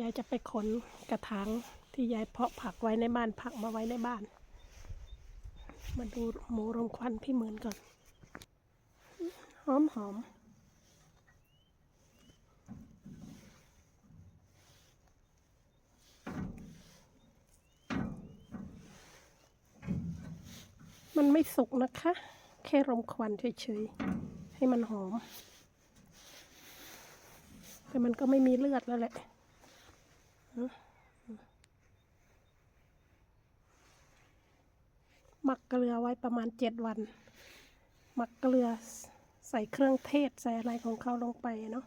ยายจะไปขนกระถางที่ยายเพาะผักไว้ในบ้านผักมาไว้ในบ้าน มาดูหมูรมควันพี่เหมือนก่อน หอมหอมมันไม่สุกนะคะ แค่รมควันเฉยๆ ให้มันหอม แต่มันก็ไม่มีเลือดแล้วแหละ หมักเกลือไว้ประมาณเจ็ดวัน หมักเกลือใส่เครื่องเทศใส่อะไรของเขาลงไปเนาะ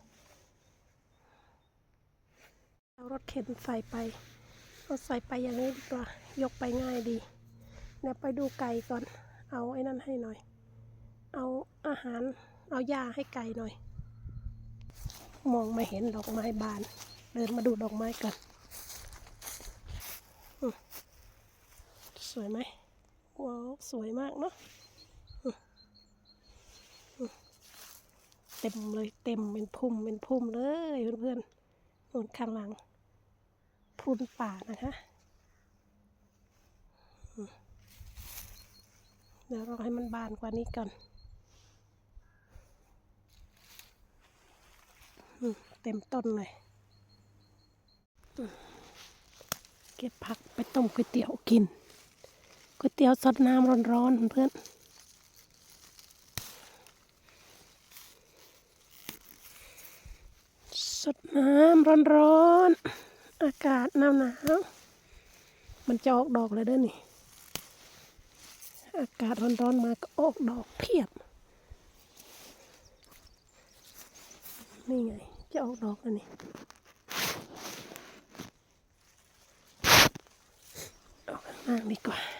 เอารถเข็นใส่ไปเอาใส่ไปอย่างนี้ดีกว่ายกไปง่ายดีเนี่ยไปดูไก่ก่อน เอาไอ้นั่นให้หน่อย เอาอาหารเอาหญ้าให้ไก่หน่อย มองไม่เห็นดอกไม้บาน เดินมาดูดอกไม้ก่อนอืม สวยไหมว้าวสวยมากเนาะเต็มเลยเต็มเป็นพุ่มเป็นพุ่มเลยเพื่อนๆนู่นข้างหลังพุ่มป่านะคะเดี๋ยวรอให้มันบานกว่านี้ก่อนเต็มต้นเลย เก็บผักไปต้มก๋วยเตี๋ยวกิน ก๋วยเตี๋ยวสดน้ำร้อนๆเพื่อนสดน้ำร้อนๆอากาศหนาวหนาวๆมันจะออกดอกเลยเด้อนี่ อากาศร้อนๆมาก็ออกดอกเพียบ นี่ไง จะออกดอกแล้วนี่เอาข้างล่างดีกว่า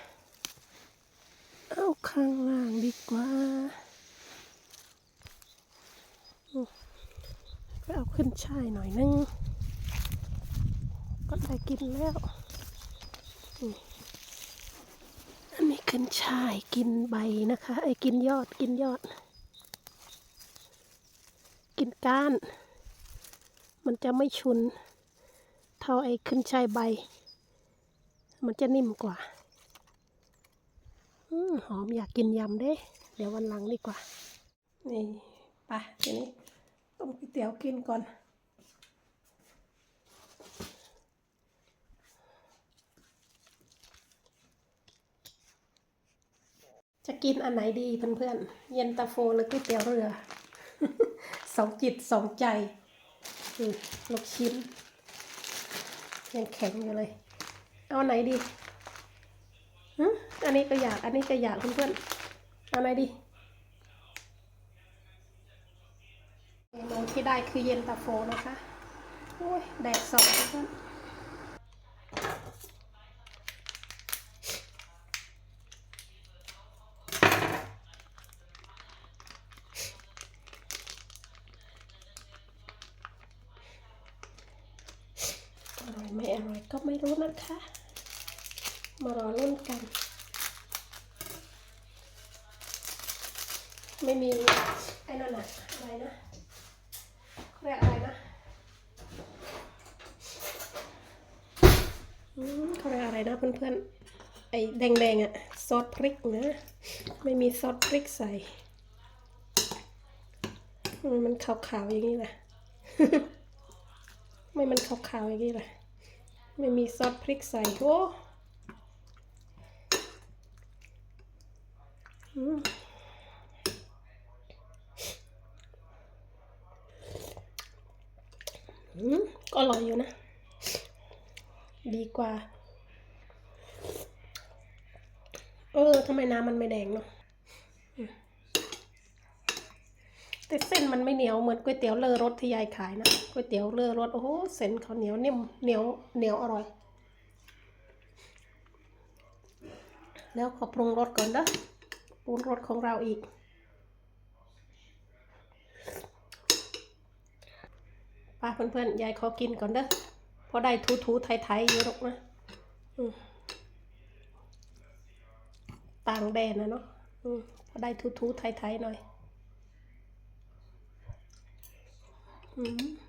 ข้างล่างดีกว่าไปเอาขึ้นช่ายหน่อยนึง ก็ได้กินแล้ว อันนี้ขึ้นช่ายกินใบนะคะ ไอ้กินยอดกินยอด กินก้าน มันจะไม่ชุน เท่าไอ้ขึ้นช่ายใบ มันจะนิ่มกว่า หอมอยากกินยำเด้ เดี๋ยววันหลังดีกว่า นี่ไปทีนี้ต้มก๋วยเตี๋ยวกินก่อน จะกินอันไหนดีเพื่อนๆ เย็นตาโฟหรือก๋วยเตี๋ยวเรือ สองจิตสองใจลูกชิ้น ยังแข็งอยู่เลย เอาไหนดี อันนี้ก็อยากอันนี้ก็อยากเพื่อนๆเอาไหนดีเมนูที่ได้คือเย็นตาโฟนะคะโอ้ยแดดสองเพื่อนอร่อยไม่อร่อยก็ไม่รู้นะคะ มารอรุ่นกัน ไม่มีไอ้นั่นอะอะไรนะเรียกอะไรนะเขาเรียกอะไรนะเพื่อนๆ ไอ้แดงๆอะซอสพริกนะ ไม่มีซอสพริกใส่ มันขาวๆอย่างนี้แหละไม่มันขาวๆอย่างนี้แหละไม่มีซอสพริกใส่โอ้อืมอืม ก็อร่อยอยู่นะ ดีกว่า เออทำไมน้ำมันไม่แดงเนาะแต่เส้นมันไม่เหนียวเหมือนก๋วยเตี๋ยวเลอรสที่ยายขายนะก๋วยเตี๋ยวเลอรสโอ้โหเส้นเขาเหนียวนิ่มเหนียวเหนียวอร่อย แล้วขอปรุงรสก่อนนะ ปรุงรสของเราอีกป้าเพื่อนๆ ยายขอกินก่อนเด้อเพราะได้ทูๆไทยๆอยู่หรอกนะต่างแดนนะเนาะพอได้ทูๆไทยๆหน่อย อืม